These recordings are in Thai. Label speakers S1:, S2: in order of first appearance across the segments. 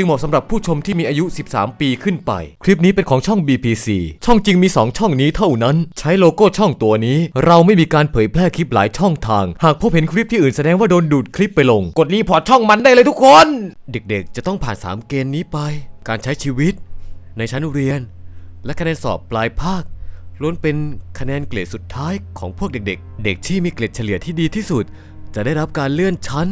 S1: จึงเหมาะสำหรับผู้ชมที่มีอายุ 13 ปีขึ้นไป คลิปนี้เป็นของช่อง BPC ช่องจริงมี 2 ช่องนี้เท่านั้น ใช้โลโก้ช่องตัวนี้ เราไม่มีการเผยแพร่คลิปหลายช่องทาง หากพบเห็นคลิปที่อื่นแสดงว่าโดนดูดคลิปไปลง กดรีพอร์ตช่องมันได้เลยทุกคน เด็กๆ จะต้องผ่าน 3 เกณฑ์นี้ไป การใช้ชีวิต ในชั้นเรียน และคะแนนสอบปลายภาคล้วนเป็นคะแนนเกรดสุดท้ายของพวกเด็กๆ เด็กที่มีเกรดเฉลี่ยที่ดีที่สุด จะได้รับการเลื่อนชั้น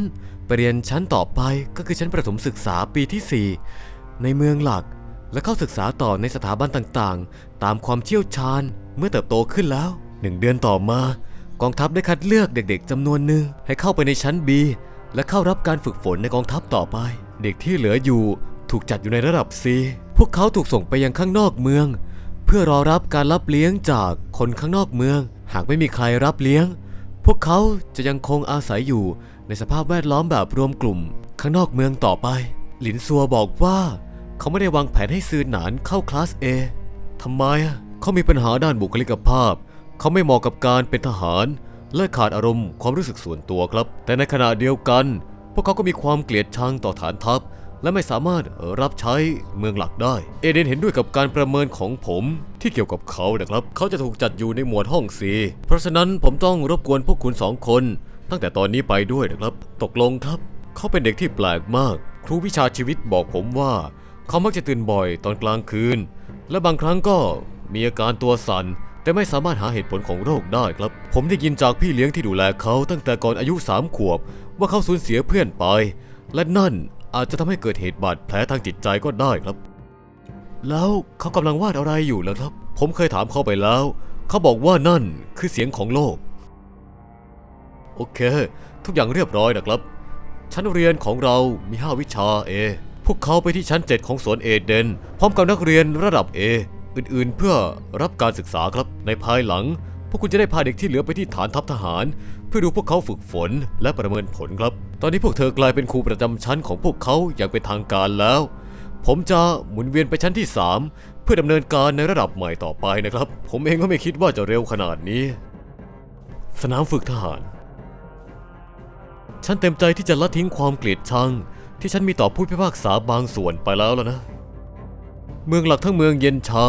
S1: ไปเรียนชั้นต่อไปก็คือชั้นประถมศึกษาปีที่ 4 ในเมืองหลัก และเข้าศึกษาต่อในสถาบันต่างๆ ตามความเชี่ยวชาญเมื่อเติบโตขึ้นแล้วหนึ่งเดือนต่อมา กองทัพได้คัดเลือกเด็กๆจำนวนหนึ่งให้เข้าไปในชั้น B และเข้ารับการฝึกฝนในกองทัพต่อไป เด็กที่เหลืออยู่ถูกจัดอยู่ในระดับ C พวกเขาถูกส่งไปยังข้างนอกเมือง เพื่อรอรับการรับเลี้ยงจากคนข้างนอกเมือง หากไม่มีใครรับเลี้ยง พวกเขาจะยังคงอาศัยอยู่ ในสภาพแวดล้อมแบบรวมกลุ่ม ข้างนอกเมืองต่อไป หลินซัวบอกว่าเขาไม่ได้วางแผนให้ซือหนานเข้าคลาส A ทำไมอะเขามีปัญหาด้านบุคลิกภาพ เขาไม่เหมาะกับการเป็นทหาร และขาดอารมณ์ความรู้สึกส่วนตัวครับ แต่ในขณะเดียวกัน พวกเขาก็มีความเกลียดชังต่อฐานทัพ และไม่สามารถรับใช้เมืองหลักได้ เอเดนเห็นด้วยกับการประเมินของผมที่เกี่ยวกับเขานะครับ เขาจะถูกจัดอยู่ในหมวดห้องสีเพราะฉะนั้นผมต้องรบกวนพวกคุณสองคน ตั้งแต่ตอนนี้ไปด้วยนะครับ ตกลงครับ เขาเป็นเด็กที่แปลกมาก ครูวิชาชีวิตบอกผมว่า เขามักจะตื่นบ่อยตอนกลางคืน และบางครั้งก็มีอาการตัวสัน่นแต่ไม่สามารถหาเหตุผลของโรคได้ครับ ผมได้ยินจากพี่เลี้ยงที่ดูแลเขาตั้งแต่ก่อนอายุสามขวบ ว่าเขาสูญเสียเพื่อนไป และนั่น อาจจะทำให้เกิดเหตุบาดแผลทางจิตใจก็ได้ครับ แล้วเขากำลังวาดอะไรอยู่ล่ะครับ ผมเคยถามเขาไปแล้ว เขาบอกว่านั่นคือเสียงของโลก โอเค ทุกอย่างเรียบร้อยนะครับ ชั้นเรียนของเรามี 5 วิชา A พวกเขาไปที่ชั้น 7 ของสวนเอเดน พร้อมกับนักเรียนระดับ A อื่นๆ เพื่อรับการศึกษาครับ ในภายหลัง พวกคุณจะได้พาเด็กที่เหลือไปที่ฐานทัพทหาร เพื่อดูพวกเขาฝึกฝนและประเมินผลครับ ตอนนี้พวกเธอกลายเป็นครูประจำชั้นของพวกเขาอย่างเป็นทางการแล้ว ผมจะหมุนเวียนไปชั้นที่ 3 เพื่อดำเนินการในระดับใหม่ต่อไปนะครับ ผมเองก็ไม่คิดว่าจะเร็วขนาดนี้ สนามฝึกทหาร ฉันเต็มใจที่จะละทิ้งความเกลียดชัง ที่ฉันมีต่อผู้พิพากษาบางส่วนไปแล้วแล้วนะ เมืองหลักทั้งเมืองเย็นชา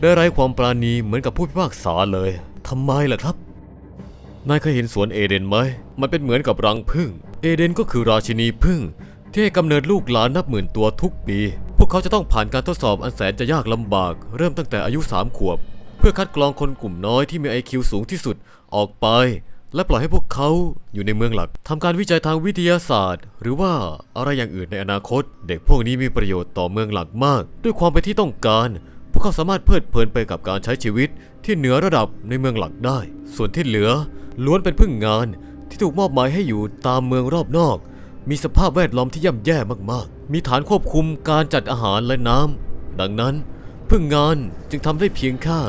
S1: ได้ไร้ความปราณีเหมือนกับผู้พิพากษาเลยทำไมล่ะครับนายเคยเห็นสวนเอเดนไหม มันเป็นเหมือนกับรังผึ้ง เอเดนก็คือราชินีผึ้งที่ให้กำเนิดลูกหลานนับหมื่นตัวทุกปี พวกเขาจะต้องผ่านการทดสอบอันแสนจะยากลำบาก เริ่มตั้งแต่อายุสามขวบ เพื่อคัดกรองคนกลุ่มน้อยที่มี IQ สูงที่สุดออกไป และปล่อยให้พวกเขาอยู่ในเมืองหลักทำการวิจัยทางวิทยาศาสตร์ หรือว่าอะไรอย่างอื่นในอนาคต เด็กพวกนี้มีประโยชน์ต่อเมืองหลักมาก ด้วยความเป็นที่ต้องการ พวกเขาสามารถเพลิดเพลินไปกับการใช้ชีวิตที่เหนือระดับในเมืองหลักได้ ส่วนที่เหลือล้วนเป็นพึ่งงาน ที่ถูกมอบหมายให้อยู่ตามเมืองรอบนอก มีสภาพแวดล้อมที่ย่ำแย่มากๆ มีฐานควบคุมการจัดอาหารและน้ำดังนั้นพึ่งงานจึงทำได้เพียงแค่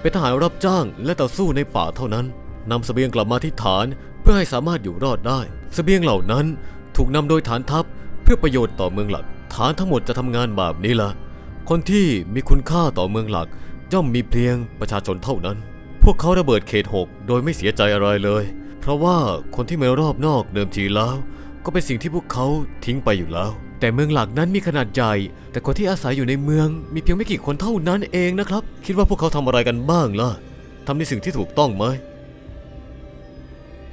S1: เป็นทหารรับจ้างและต่อสู้ในป่าเท่านั้นนำเสบียงกลับมาที่ฐานเพื่อให้สามารถอยู่รอดได้เสบียงเหล่านั้นถูกนำโดยฐานทัพเพื่อประโยชน์ต่อเมืองหลัก ฐานทั้งหมดจะทำงานแบบนี้ละคนที่มีคุณค่าต่อเมืองหลักย่อมมีเพียงประชาชนเท่านั้น พวกเขาระเบิดเขตหกโดยไม่เสียใจอะไรเลย เพราะว่าคนที่มารอบนอกเดิมทีแล้ว ก็เป็นสิ่งที่พวกเขาทิ้งไปอยู่แล้ว แต่เมืองหลักนั้นมีขนาดใหญ่ แต่คนที่อาศัยอยู่ในเมืองมีเพียงไม่กี่คนเท่านั้นเองนะครับ คิดว่าพวกเขาทำอะไรกันบ้างล่ะทำในสิ่งที่ถูกต้องไหม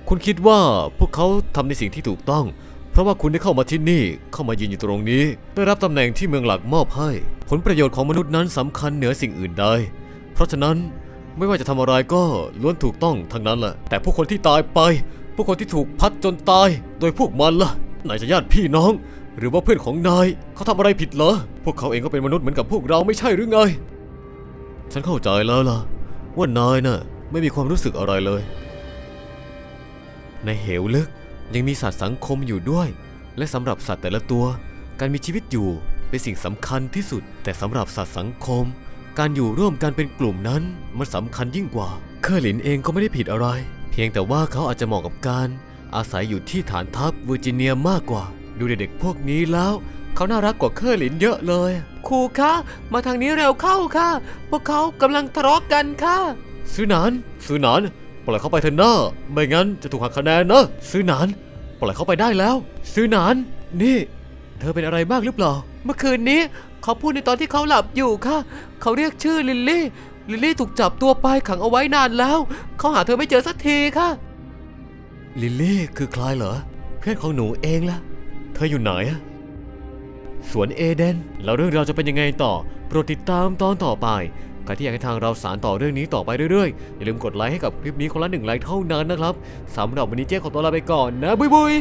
S1: คุณคิดว่าพวกเขาทำในสิ่งที่ถูกต้อง เพราะว่าคุณได้เข้ามาที่นี่เข้ามายืนอยู่ตรงนี้ ได้รับตำแหน่งที่เมืองหลักมอบให้ ผลประโยชน์ของมนุษย์นั้นสำคัญเหนือสิ่งอื่นใดเพราะฉะนั้น ไม่ว่าจะทำอะไรก็ล้วนถูกต้องทั้งนั้นแหละแต่ผู้คนที่ตายไป ผู้คนที่ถูกพัดจนตาย โดยพวกมันล่ะนายจะญาติพี่น้อง หรือว่าเพื่อนของนายเขาทำอะไรผิดเหรอพวกเขาเองก็เป็นมนุษย์เหมือนกับพวกเราไม่ใช่หรือไง ฉันเข้าใจแล้วล่ะ ว่านายน่ะไม่มีความรู้สึกอะไรเลย ในเหวลึกยังมีสัตว์สังคมอยู่ด้วย และสำหรับสัตว์แต่ละตัว การมีชีวิตอยู่เป็นสิ่งสำคัญที่สุด แต่สำหรับสัตว์สังคม การอยู่ร่วมกันเป็นกลุ่มนั้นมันสำคัญยิ่งกว่า เคอร์ลินเองก็ไม่ได้ผิดอะไร เพียงแต่ว่าเขาอาจจะเหมาะกับการอาศัยอยู่ที่ฐานทัพเวอร์จิเนียมากกว่า ดูเด็กๆพวกนี้แล้ว เขาน่ารักกว่าเคอร์ลินเยอะเลย ครูคะ มาทางนี้เร็วเข้าค่ะ พวกเขากำลังทะเลาะกันค่ะซื้อหนานซื้อหนานปล่อยเขาไปเถอะนะไม่งั้นจะถูกหักคะแนนนะซื้อหนานปล่อยเขาไปได้แล้วซื้อหนานนี่ เธอเป็นอะไรบ้างหรือเปล่า เมื่อคืนนี้เขาพูดในตอนที่เขาหลับอยู่ค่ะ เขาเรียกชื่อลิลลี่ ลิลลี่ถูกจับตัวไปขังเอาไว้นานแล้ว เขาหาเธอไม่เจอสักทีค่ะ ลิลลี่คือใครเหรอ เพื่อนของหนูเองล่ะ เธออยู่ไหนอะสวนเอเดน แล้วเรื่องราวจะเป็นยังไงต่อ โปรดติดตามตอนต่อไป ใครที่อยากให้ทางเราสารต่อเรื่องนี้ต่อไปเรื่อยๆ อย่าลืมกดไลค์ให้กับคลิปนี้คนละหนึ่งไลค์เท่านั้นนะครับสำหรับวันนี้เจ๊ขอตัวลาไปก่อนนะ บุยบุย